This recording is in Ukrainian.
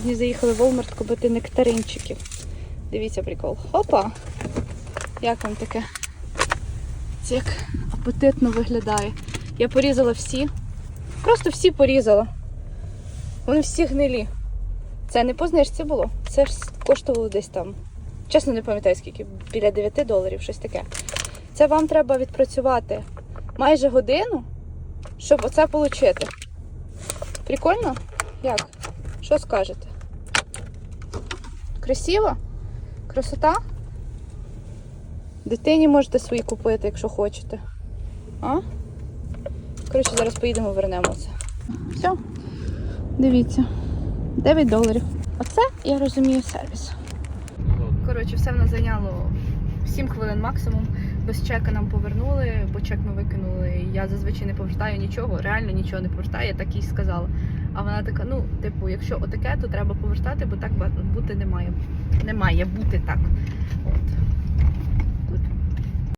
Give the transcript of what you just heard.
Сьогодні заїхали в Walmart купити нектаринчиків. Дивіться прикол. Хопа! Як вам таке? Це як апетитно виглядає. Я порізала всі. Просто всі порізала. Вони всі гнилі. Це не по знижці було. Це ж коштувало десь там. Чесно, не пам'ятаю скільки, біля 9 доларів, щось таке. Це вам треба відпрацювати майже годину, щоб оце отримати. Прикольно? Як? Що скажете? Красиво? Красота? Дитині можете свої купити, якщо хочете. А? Коротше, зараз поїдемо, вернемо це. Все. Дивіться. 9 доларів. Оце, я розумію, сервіс. Коротше, все в нас зайняло 7 хвилин максимум. Без чека нам повернули, бо чек ми викинули. Я зазвичай не повертаю нічого, реально нічого не повертаю, я так їй сказала. А вона така: ну, типу, якщо отаке, то треба повертати, бо так бути не має. Не має бути так. От.